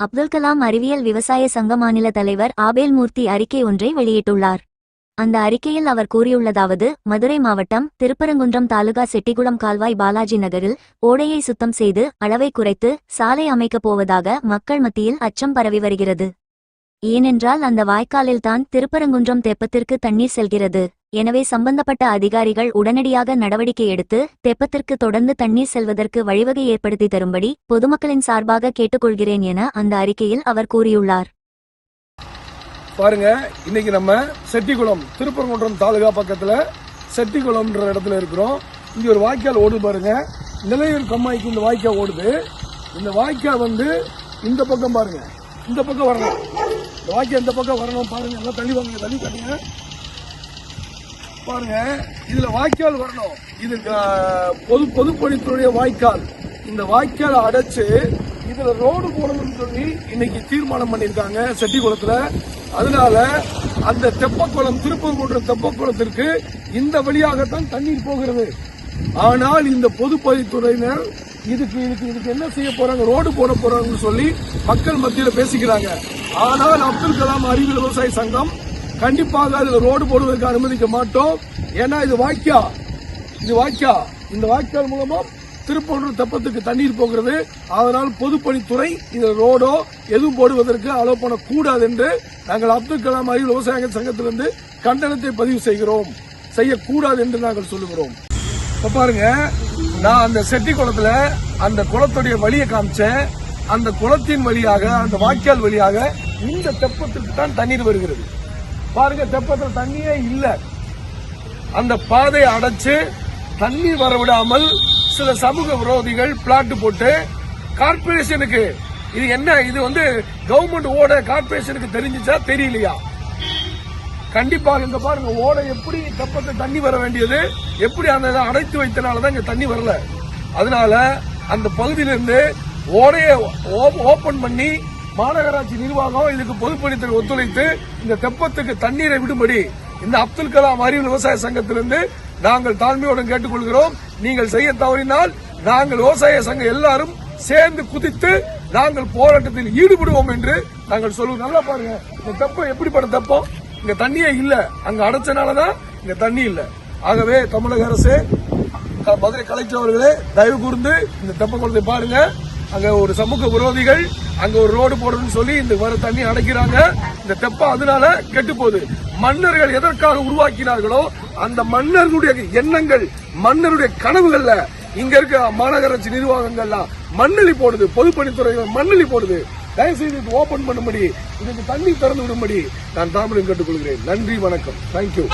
அப்துல் கலாம் அறிவியல் விவசாய சங்க மாநில தலைவர் ஆபேல் மூர்த்தி அறிக்கை ஒன்றை வெளியிட்டுள்ளார். அந்த அறிக்கையில் அவர் கூறியுள்ளதாவது மதுரை மாவட்டம் திருப்பரங்குன்றம் தாலுகா செட்டிகுளம் கால்வாய் பாலாஜி நகரில் ஓடையை சுத்தம் செய்து அளவை குறைத்து சாலை அமைக்கப் போவதாக மக்கள் மத்தியில் அச்சம் பரவி வருகிறது. ஏனென்றால் அந்த வாய்க்காலில்தான் திருப்பரங்குன்றம் தெப்பத்திற்கு தண்ணீர் செல்கிறது. எனவே சம்பந்தப்பட்ட அதிகாரிகள் உடனடியாக நடவடிக்கை எடுத்து தெப்பத்திற்கு தொடர்ந்து தண்ணீர் செல்வதற்கு வழிவகை ஏற்படுத்தி தரும்படி பொதுமக்களின் சார்பாக கேட்டுக்கொள்கிறேன் என அந்த அறிக்கையில் அவர் கூறியுள்ளார். பாருங்க இன்னைக்கு நம்ம செட்டிக்குளம் திருப்பரங்குன்றம் தாலுகா பக்கத்துல செட்டிக்குளம்ன்ற இடத்துல இருக்கிறோம். இங்க ஒரு வாய்க்கால் ஓடு பாருங்க. நிலையூர் கம்மாய்க்கு இந்த வாய்க்கால் ஓடுது. இந்த வாய்க்கால் வந்து இந்த பக்கம் பாருங்க. இந்த பக்கம் வரணும். இந்த வாய்க்கால் இந்த பக்கம் வரணும் பாருங்க. எல்லாம் தள்ளி வாங்க தள்ளி கட்டுங்க பாருங்க இதுல வாய்க்கால் வரணும். இது பொது பொதுப்பணித்துறைய வாய்க்கால். இந்த வாய்க்கால் அடைச்சு இதுல ரோடு போடணும்னு சொல்லி இன்னைக்கு தீர்மானம் பண்ணிருக்காங்க செட்டிக்குளத்துல. அதனால அந்த தெப்பக்குளம் திருப்பங்குன்றம் தெப்பக்குளத்திற்கு இந்த வழியாகத்தான் தண்ணீர் போகிறது. ஆனால் இந்த பொதுப்பணித்துறையினர் இதுக்கு இதுக்கு இதுக்கு என்ன செய்ய போறாங்க ரோடு போட போறாங்கன்னு சொல்லி மக்கள் மத்தியில பேசிக்கிறாங்க. ஆனால் அப்துல் கலாம் அறிவியல் விவசாய சங்கம் கண்டிப்பாக அதுல ரோடு போடுவதற்கு அனுமதிக்க மாட்டோம். ஏன்னா இது வாய்க்கா. இது வாய்க்கா. இந்த வாய்க்கால் மூலமா திருப்பூர் தெப்பத்துக்கு தண்ணீர் போகிறது. அதனால் பொதுப்பணித்துறை இந்த ரோடோ எதுவும் போடுவதற்கு அலோவ் பண்ணக்கூடாது என்று நாங்கள் அப்துல் கலாம் அறிவு விவசாய சங்கத்திலிருந்து கண்டனத்தை பதிவு செய்கிறோம். செய்யக்கூடாது என்று நாங்கள் சொல்லுகிறோம். இப்ப பாருங்க நான் அந்த செட்டி குளத்துல அந்த குளத்துடைய வழியை காமிச்சேன். அந்த குளத்தின் வழியாக அந்த வாய்க்கால் வழியாக இந்த தெப்பத்துக்கு தான் தண்ணீர் வருகிறது. பாருங்க தெப்பத்தில் தண்ணியே இல்லை. அந்த பாதையை அடைச்சு தண்ணி வரவிடாமல் சில சமூக விரோதிகள் பிளாட் போட்டு கார்பரேஷனுக்கு இது என்ன இது வந்து கவர்மெண்ட் ஓட கார்பரேஷனுக்கு தெரிஞ்சுச்சா தெரியலையா? கண்டிப்பாக இங்க பாருங்க ஓடை எப்படி தெப்பத்தில் தண்ணி வர வேண்டியது எப்படி அந்த இதை அடைத்து வைத்தனாலதான் இங்க தண்ணி வரல. அதனால அந்த பகுதியிலிருந்து ஓடையை ஓபன் பண்ணி மாநகராட்சி நிர்வாகம் இதுக்கு பொதுப்பணித்துறை ஒத்துழைத்து இந்த தெப்பத்துக்கு தண்ணீரை விடும்படி இந்த அப்துல் கலாம் அறிவு விவசாய சங்கத்திலிருந்து நாங்கள் தாழ்மையுடன் கேட்டுக்கொள்கிறோம். நீங்கள் செய்ய தவறினால் நாங்கள் விவசாய சங்கம் எல்லாரும் சேர்ந்து குதித்து நாங்கள் போராட்டத்தில் ஈடுபடுவோம் என்று நாங்கள் சொல்லுவோம். நல்லா பாருங்க. இந்த தெப்பம் எப்படிப்பட்ட தெப்பம்? இங்க தண்ணியே இல்ல. அங்க அடைச்சனாலதான் இங்க தண்ணி இல்ல. ஆகவே தமிழக அரசு க- மதுரை கலெக்டர் அவர்களே தயவு கூர்ந்து இந்த தெப்ப குளத்தை பாருங்க. அங்க ஒரு சமூக விரோதிகள் அங்க ஒரு ரோடு போடுறதுன்னு சொல்லி இந்த வர தண்ணி அடைக்கிறாங்க. இந்த தெப்பம் அதனால கெட்டு போகுது. மன்னர்கள் எதற்காக உருவாக்கினார்களோ அந்த மன்னர்களுடைய எண்ணங்கள் மன்னருடைய கனவுகள்ல இங்க இருக்க மாநகராட்சி நிர்வாகங்கள்லாம் மண்ணளி போடுது பொதுப்பணித்துறை மண்ணளி போடுது. தயவு செய்து இது ஓபன் பண்ணும்படி இதுக்கு தண்ணி திறந்து விடும்படி நான் தாமரம் கேட்டுக்கொள்கிறேன். நன்றி வணக்கம். தேங்க்யூ